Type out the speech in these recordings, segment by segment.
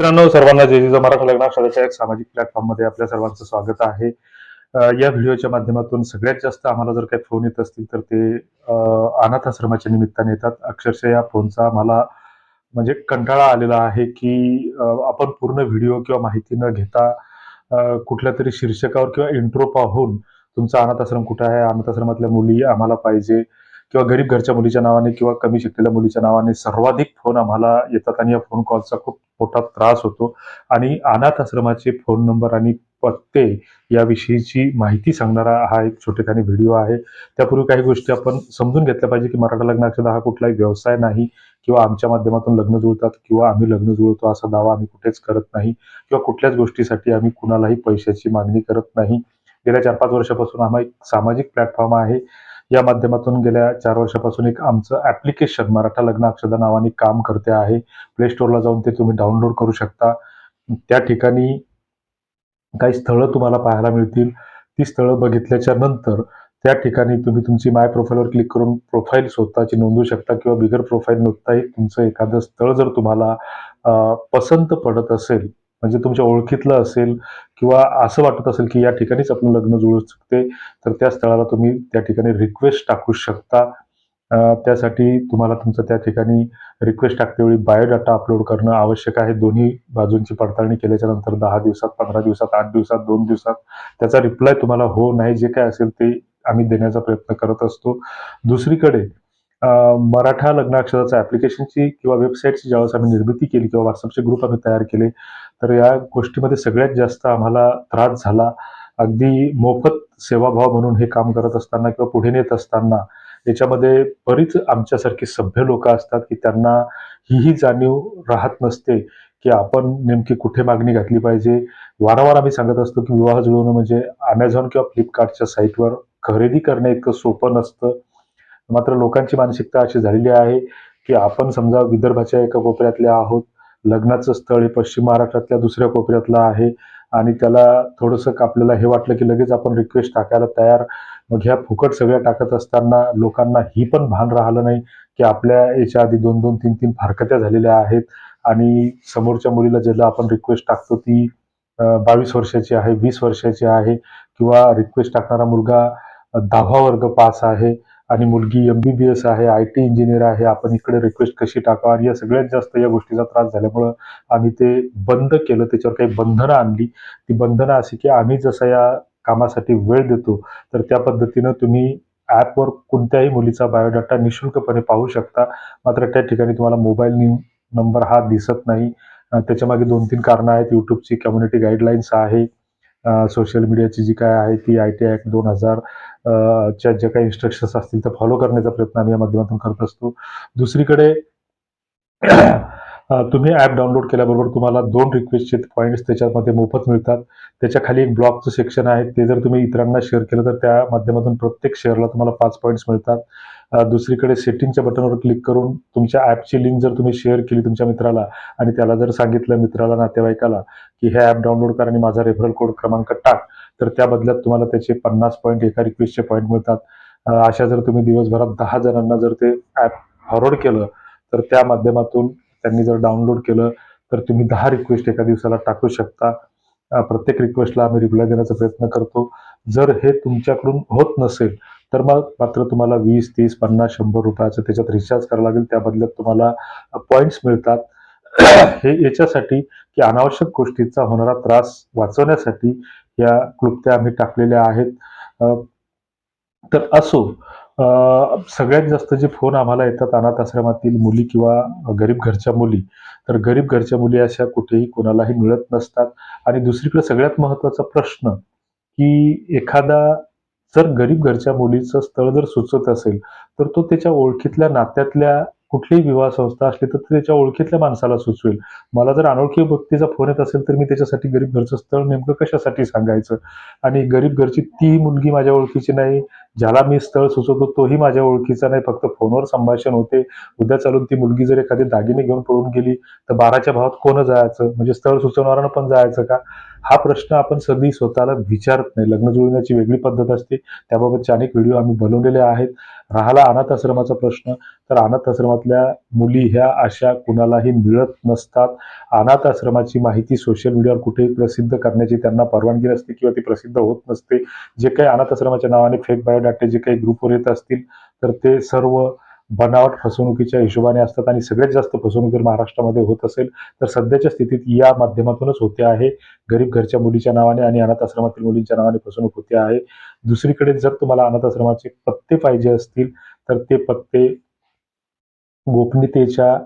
मित्रांनो सर्वांना जय जिजा मराठा लग्नाशाळेच्या एक सामाजिक प्लॅटफॉर्ममध्ये आपल्या सर्वांचं स्वागत आहे. या व्हिडिओच्या माध्यमातून सगळ्यात जास्त आम्हाला जर काही फोन येत असतील तर ते अनाथ आश्रमाच्या निमित्ताने येतात. अक्षरशः या फोनचा आम्हाला म्हणजे कंटाळा आलेला आहे की आपण पूर्ण व्हिडिओ किंवा माहिती न घेता कुठल्या तरी शीर्षकावर किंवा इंट्रो पाहून तुमचा अनाथ आश्रम कुठं आहे अनाथ आश्रमातल्या मुली आम्हाला पाहिजे किंवा गरीब घरच्या मुलीच्या नावाने किंवा कमी शिकलेल्या मुलीच्या नावाने सर्वाधिक फोन आम्हाला येतात आणि या फोन कॉलचा खूप मोठा त्रास होतो. आणि अनाथ आश्रमाचे फोन नंबर आणि पत्ते याविषयीची माहिती सांगणारा हा एक छोटेखानी व्हिडिओ आहे. त्यापूर्वी काही गोष्टी आपण समजून घेतल्या पाहिजे की मराठा लग्न अक्षदा हा कुठलाही व्यवसाय नाही किंवा आमच्या माध्यमातून लग्न जुळतात किंवा आम्ही लग्न जुळवतो असा दावा आम्ही कुठेच करत नाही किंवा कुठल्याच गोष्टीसाठी आम्ही कुणालाही पैशाची मागणी करत नाही. गेल्या चार पाच वर्षापासून आम्हा एक सामाजिक प्लॅटफॉर्म आहे. या माध्यमातून गेल्या चार वर्षापासून एक आमचं ऍप्लिकेशन मराठा लग्न अक्षदा नावाने काम करते आहे. प्ले स्टोअरला जाऊन ते तुम्ही डाउनलोड करू शकता. त्या ठिकाणी काही स्थळं तुम्हाला पाहायला मिळतील. ती स्थळं बघितल्याच्या नंतर त्या ठिकाणी तुम्ही तुमची माय प्रोफाईलवर क्लिक करून प्रोफाईल स्वतःची नोंदवू शकता किंवा बिगर प्रोफाईल नोंदताही तुमचं एखादं स्थळ जर तुम्हाला पसंत पडत असेल म्हणजे तुमच्या ओळखीतलं असेल किंवा असं वाटत असेल की या ठिकाणीच आपलं लग्न जुळू शकते तर त्या स्थळाला तुम्ही त्या ठिकाणी रिक्वेस्ट टाकू शकता. त्यासाठी तुम्हाला तुमचं त्या ठिकाणी रिक्वेस्ट टाकतेवेळी बायोडाटा अपलोड करणं आवश्यक आहे. दोन्ही बाजूंची पडताळणी केल्याच्यानंतर दहा दिवसात पंधरा दिवसात आठ दिवसात दोन दिवसात त्याचा रिप्लाय तुम्हाला हो नाही जे काय असेल ते आम्ही देण्याचा प्रयत्न करत असतो. दुसरीकडे मराठा लग्नाक्षराच्या ऍप्लिकेशनची किंवा वेबसाईटची ज्यावेळेस आम्ही निर्मिती केली किंवा व्हॉट्सअपचे ग्रुप आम्ही तयार केले तर या गोष्टीमध्ये सगळ्यात जास्त आम्हाला त्रास झाला. अगदी मोफत सेवाभाव म्हणून हे काम करत असताना किंवा पुढे नेत असताना याच्यामध्ये बरीच आमच्यासारखी सभ्य लोक असतात की त्यांना हीही जाणीव राहत नसते की आपण नेमकी कुठे मागणी घातली पाहिजे. वारंवार आम्ही सांगत असतो की विवाह जुळवणं म्हणजे अमेझॉन किंवा फ्लिपकार्टच्या साईटवर खरेदी करणे इतकं सोपं नसतं. मात्र लोकांची मानसिकता अशी झालेली आहे की आपण समजा विदर्भाच्या एका कोपऱ्यातल्या आहोत लग्नाचं स्थळ हे पश्चिम महाराष्ट्रातल्या दुसऱ्या कोपऱ्यातलं आहे. आणि त्याला थोडंसं आपल्याला हे वाटलं की लगेच आपण रिक्वेस्ट टाकायला तयार. मग ह्या फुकट सगळ्या टाकत असताना लोकांना ही पण भान राहिलं नाही की आपल्या याच्या आधी दोन दोन तीन तीन फारकत्या झालेल्या आहेत. आणि समोरच्या मुलीला ज्याला आपण रिक्वेस्ट टाकतो ती बावीस वर्षाची आहे वीस वर्षाची आहे. किंवा रिक्वेस्ट टाकणारा मुलगा दहावा वर्ग पास आहे. आणि मुलगी एम बी बी एस आहे आय टी इंजिनियर आहे आपण इकडे रिक्वेस्ट कशी टाकावं? आणि या सगळ्यात जास्त या गोष्टीचा त्रास झाल्यामुळं आम्ही ते बंद केलं त्याच्यावर काही बंधनं आणली. ती बंधनं अशी की आम्ही जसं या कामासाठी वेळ देतो तर त्या पद्धतीनं तुम्ही ॲपवर कोणत्याही मुलीचा बायोडाटा निशुल्कपणे पाहू शकता. मात्र त्या ठिकाणी तुम्हाला मोबाईल नंबर हा दिसत नाही. त्याच्यामागे दोन तीन कारणं आहेत. यूट्यूबची कम्युनिटी गाईडलाईन्स आहे. सोशल मीडियाची जी काय आहे ती आय टी ॲक्ट दोन हजार च्या ज्या काही इन्स्ट्रक्शन्स असतील त्या फॉलो करण्याचा प्रयत्न आम्ही या माध्यमातून करत असतो. दुसरीकडे तुम्ही ॲप डाउनलोड केल्याबरोबर तुम्हाला दोन रिक्वेस्टचे पॉईंट्स त्याच्यामध्ये मोफत मिळतात. त्याच्याखाली एक ब्लॉगचं सेक्शन आहे. ते जर तुम्ही इतरांना शेअर केलं तर त्या माध्यमातून प्रत्येक शेअरला तुम्हाला पाच पॉईंट्स मिळतात. दुसरीकडे सेटिंगच्या बटनवर क्लिक करून तुमच्या ॲपची लिंक जर तुम्ही शेअर केली तुमच्या मित्राला आणि त्याला जर सांगितलं मित्राला नातेवाईकाला की हे ॲप डाउनलोड कर आणि माझा रेफरल कोड क्रमांक टाक तर त्या बदल्यात तुम्हाला त्याचे पन्नास पॉईंट एका रिक्वेस्टचे पॉईंट मिळतात. अशा जर तुम्ही दिवसभरात दहा जणांना जर ते ॲप फॉरवर्ड केलं तर त्या माध्यमातून त्यांनी जर डाउनलोड केलं तर तुम्ही दहा रिक्वेस्ट एका दिवसाला टाकू शकता. प्रत्येक रिक्वेस्टला आम्ही रिप्लाय देण्याचा प्रयत्न करतो. जर हे तुमच्याकडून होत नसेल तर मग मात्र तुम्हाला वीस तीस पन्नास शंभर रुपयाचं त्याच्यात रिचार्ज करावं लागेल. त्या बदल्यात तुम्हाला पॉईंट्स मिळतात. हे याच्यासाठी की अनावश्यक गोष्टीचा होणारा त्रास वाचवण्यासाठी या क्लुप्त्या आम्ही टाकलेल्या आहेत. तर असो सगळ्यात जास्त जे फोन आम्हाला येतात अनाथ आश्रमातील मुली किंवा गरीब घरच्या मुली तर गरीब घरच्या मुली अशा कुठेही कोणालाही मिळत नसतात. आणि दुसरीकडे सगळ्यात महत्त्वाचा प्रश्न की एखादा जर गरीब घरच्या मुलीचं स्थळ जर सुचत असेल तर तो त्याच्या ओळखीतल्या नात्यातल्या कुठलीही विवाह संस्था असली तर त्याच्या ओळखीतल्या माणसाला सुचवेल. मला जर अनोळखी व्यक्तीचा फोन येत असेल तर मी त्याच्यासाठी गरीब घरचं स्थळ नेमकं कशासाठी सांगायचं? आणि गरीब घरची ती मुलगी माझ्या ओळखीची नाही ज्याला मी स्थळ सुचवतो तोही माझ्या ओळखीचा नाही. फक्त फोनवर संभाषण होते. उद्या चालून ती मुलगी जर एखादी दागिने घेऊन पळून गेली तर बाराच्या भावात कोण जायचं? म्हणजे स्थळ सुचवणाऱ्यानं पण जायचं का? हा प्रश्न आपण सधी स्वतःला विचारत नाही. लग्न जुळवण्याची वेगळी पद्धत असते. त्याबाबतचे अनेक व्हिडिओ आम्ही बनवलेले आहेत. राहिला अनाथ आश्रमाचा प्रश्न. तर अनाथ आश्रमातल्या मुली ह्या अशा कुणालाही मिळत नसतात. अनाथ आश्रमाची माहिती सोशल मीडियावर कुठेही प्रसिद्ध करण्याची त्यांना परवानगी नसते किंवा ती प्रसिद्ध होत नसते. जे काही अनाथ आश्रमाच्या नावाने फेक बायोडाटे जे काही ग्रुपवर येत असतील तर ते सर्व बनावट फसवणुकीच्या हिशोबाने असतात आणि सगळ्यात जास्त फसवणूक जर महाराष्ट्रामध्ये होत असेल तर सध्याच्या स्थितीत या माध्यमातूनच होते आहे. गरीब घरच्या मुलीच्या नावाने आणि अनाथ आश्रमातील मुलींच्या नावाने फसवणूक होते आहे. दुसरीकडे जर तुम्हाला अनाथ आश्रमाचे पत्ते पाहिजे असतील तर ते पत्ते गोपनीयतेच्या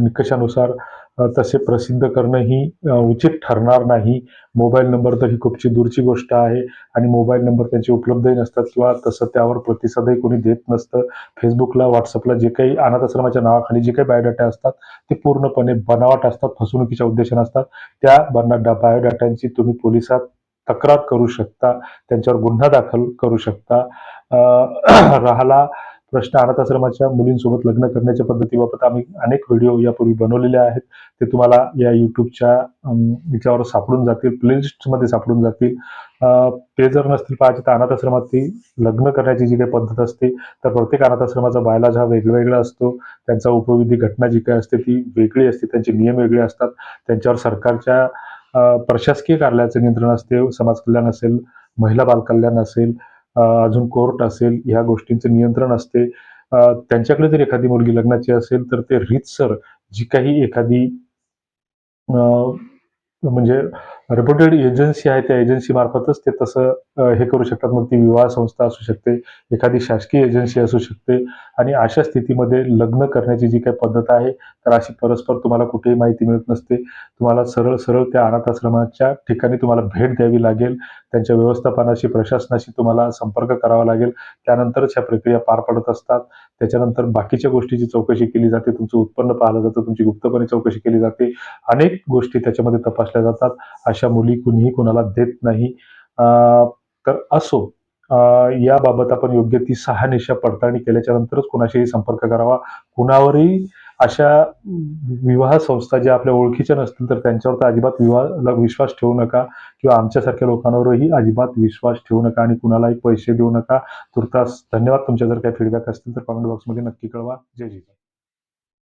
निकषानुसार तसे प्रसिद्ध करणं ही उचित ठरणार नाही. मोबाईल नंबर तर ही खूपची दूरची गोष्ट आहे आणि मोबाईल नंबर त्यांचे उपलब्धही नसतात किंवा तसं त्यावर प्रतिसादही कोणी देत नसतं. फेसबुकला व्हॉट्सअपला जे काही अनाथ आश्रमाच्या नावाखाली जे काही बायोडाटा असतात ते पूर्णपणे बनावट असतात फसवणुकीच्या उद्देशाने असतात. त्या बना बायोडाटांची तुम्ही पोलिसात तक्रार करू शकता त्यांच्यावर गुन्हा दाखल करू शकता. राहला राहिला प्रश्न अनाथ आश्रमाच्या मुलींसोबत लग्न करण्याच्या पद्धतीबाबत आम्ही अनेक व्हिडिओ यापूर्वी बनवलेले आहेत. ते तुम्हाला या युट्यूबच्या याच्यावर सापडून जातील प्लेलिस्टमध्ये सापडून जातील. ते जर नसतील पाहायचे तर अनाथ आश्रमातील लग्न करण्याची जी काही पद्धत असते तर प्रत्येक अनाथ आश्रमाचा बायलाज हा वेगवेगळा असतो. त्यांचा उपविधी घटना जी काही असते ती वेगळी असते त्यांचे नियम वेगळे असतात. त्यांच्यावर सरकारच्या प्रशासकीय कार्यालयाचं नियंत्रण असते समाज कल्याण असेल महिला बालकल्याण असेल अजून कोर्ट असेल ह्या गोष्टींचं नियंत्रण असते. त्यांच्याकडे जर एखादी मुलगी लग्नाची असेल तर ते रीतसर जी काही एखादी अ, म्हणजे रेप्युटेड एजन्सी आहे त्या एजन्सी मार्फतच ते तसं हे करू शकतात. मग ती विवाह संस्था असू शकते एखादी शासकीय एजन्सी असू शकते आणि अशा स्थितीमध्ये लग्न करण्याची जी काही पद्धत आहे तर अशी परस्पर तुम्हाला कुठेही माहिती मिळत नसते. तुम्हाला सरळ सरळ त्या अनाथ आश्रमाच्या ठिकाणी तुम्हाला भेट द्यावी लागेल. त्यांच्या व्यवस्थापनाशी प्रशासनाशी तुम्हाला संपर्क करावा लागेल. त्यानंतरच ह्या प्रक्रिया पार पडत असतात. त्याच्यानंतर बाकीच्या गोष्टीची चौकशी केली जाते तुमचं उत्पन्न पाहिलं जातं तुमची गुप्तपणे चौकशी केली जाते. अनेक गोष्टी त्याच्यामध्ये तपासल्या जातात. अशा मुली कुणीही कुणाला देत नाही. तर असो याबाबत आपण योग्य ती शहानिशा पडताळणी केल्याच्या नंतरच कुणाशीही संपर्क करावा. कुणावरही अशा विवाह संस्था ज्या आपल्या ओळखीच्या नसतील तर त्यांच्यावर तर अजिबात विवाह विश्वास ठेवू नका. किंवा आमच्यासारख्या लोकांवरही अजिबात विश्वास ठेवू नका आणि कुणालाही पैसे देऊ नका. तुर्तास धन्यवाद. तुमच्या जर काही फीडबॅक असतील तर कॉमेंट बॉक्समध्ये नक्की कळवा. जय जिजा